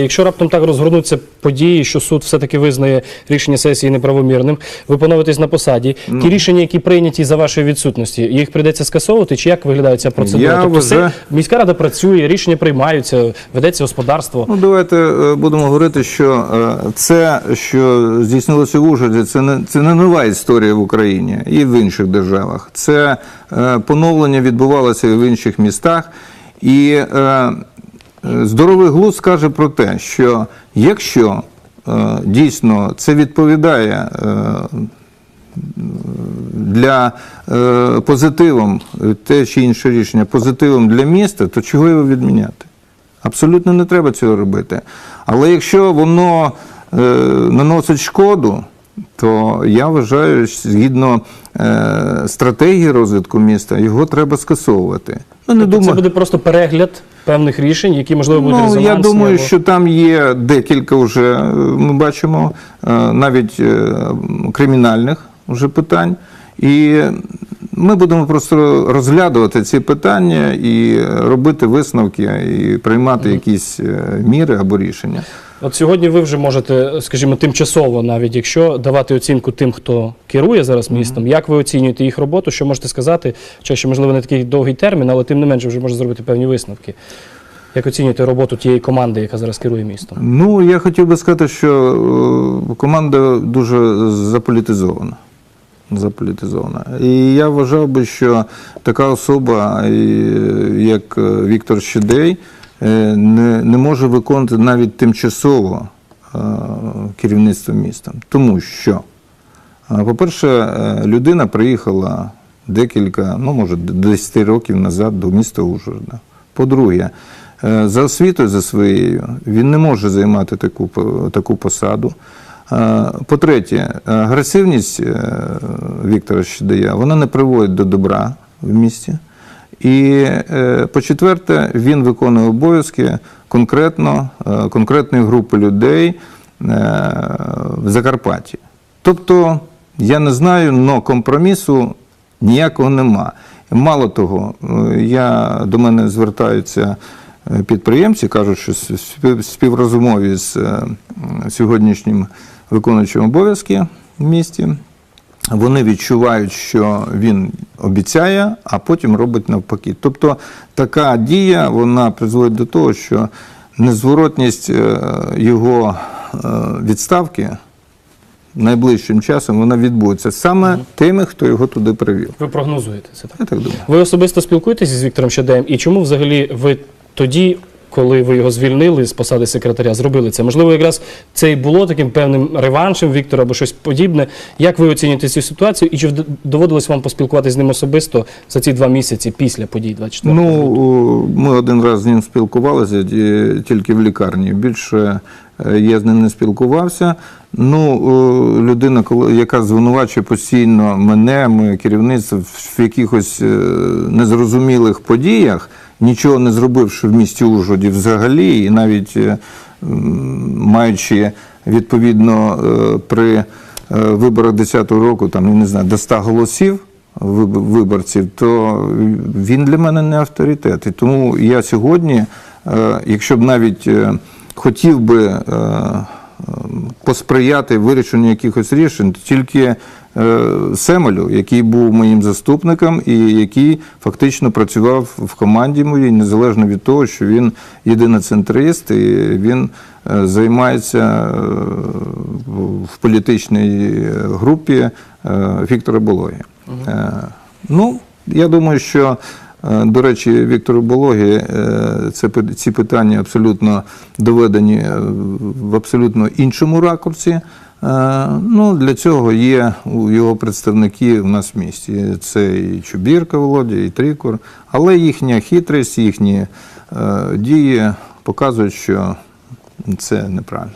Якщо раптом так розгорнуться події, що суд все-таки визнає рішення сесії неправомірним, ви поновитесь на посаді. Ну. Ті рішення, які прийняті за вашої відсутності, їх прийдеться скасовувати, чи як виглядає ця процедура? Я тобто вважаю- все, міська рада працює, рішення приймаються, ведеться господарство. Ну, давайте е, будемо говорити, що е, це, що здійснилося в Ужгороді, це не це не нова історія в Україні і в інших державах. Це е, поновлення відбувалося і в інших містах. І здоровий глузд каже про те, що якщо е, дійсно це відповідає. е, для е, позитивом е, те чи інше рішення позитивом для міста, то чого його відміняти? Абсолютно не треба цього робити. Але якщо воно е, наносить шкоду, то я вважаю, що згідно е, стратегії розвитку міста, його треба скасовувати. Ну, не Тобто думаю, Це буде просто перегляд певних рішень, які можливо будуть Ну, резонансні. я думаю, або- що там є декілька вже, е, ми бачимо, е, навіть е, кримінальних вже питань. І ми будемо просто розглядувати ці питання і робити висновки, і приймати якісь міри або рішення. От сьогодні ви вже можете, скажімо, тимчасово, навіть якщо давати оцінку тим, хто керує зараз містом, як ви оцінюєте їх роботу, що можете сказати, хоча ще можливо не такий довгий термін, але тим не менше вже можна зробити певні висновки. Як оцінюєте роботу тієї команди, яка зараз керує містом? Ну, я хотів би сказати, що е, команда дуже заполітизована. Заполітизована. І я вважав би, що така особа, як е, Віктор Щедей, не, не може виконувати навіть тимчасово е, керівництво містом. Тому що, е, по-перше, е, людина приїхала декілька, ну, може, 10 років назад до міста Ужгорода. По-друге, е, за освітою за своєю він не може займати таку, таку посаду. Е, По-третє, агресивність е, Віктора Щедая, вона не приводить до добра в місті. І е, по-четверте, він виконує обов'язки конкретно, е, конкретної групи людей е, в Закарпатті. Тобто, я не знаю, але компромісу ніякого нема. Мало того, я, до мене звертаються підприємці, кажуть, що співрозумові з сьогоднішнім виконуючим обов'язки в місті. Вони відчувають, що він обіцяє, а потім робить навпаки. Тобто така дія вона призводить до того, що незворотність е, його е, відставки найближчим часом вона відбудеться саме тими, хто його туди привів. Ви прогнозуєте це так? Я так думаю. Ви особисто спілкуєтесь з Віктором Щедеєм? І чому взагалі ви тоді, коли ви його звільнили з посади секретаря, зробили це? Можливо, якраз це і було таким певним реваншем Віктора або щось подібне. Як ви оцінюєте цю ситуацію? І чи доводилось вам поспілкуватися з ним особисто за ці два місяці після подій 24 Ну, ми один раз з ним спілкувалися тільки в лікарні. Більше е, я з ним не спілкувався. Ну, людина, яка звинувачує постійно мене, моє керівництво в якихось е, незрозумілих подіях, нічого не зробивши в місті Ужгороді взагалі, і навіть е, маючи відповідно е, при е, виборах 10-го року, там, я не знаю, до 100 голосів виборців, то він для мене не авторитет. І тому я сьогодні, якщо б навіть хотів би посприяти вирішенню якихось рішень, тільки е, Семелю, який був моїм заступником і який фактично працював в команді моїй, незалежно від того, що він єдиноцентрист і він е, займається е, в політичній групі Віктора Бологі. Е, Ну, я думаю, що, до речі, Віктору Бологі е, ці питання абсолютно доведені е, в абсолютно іншому ракурсі. Е, Ну, для цього є його представники в нас в місті. Це і Чубірка Володя, і Трикур. Але їхня хитрість, їхні е, дії показують, що це неправильно.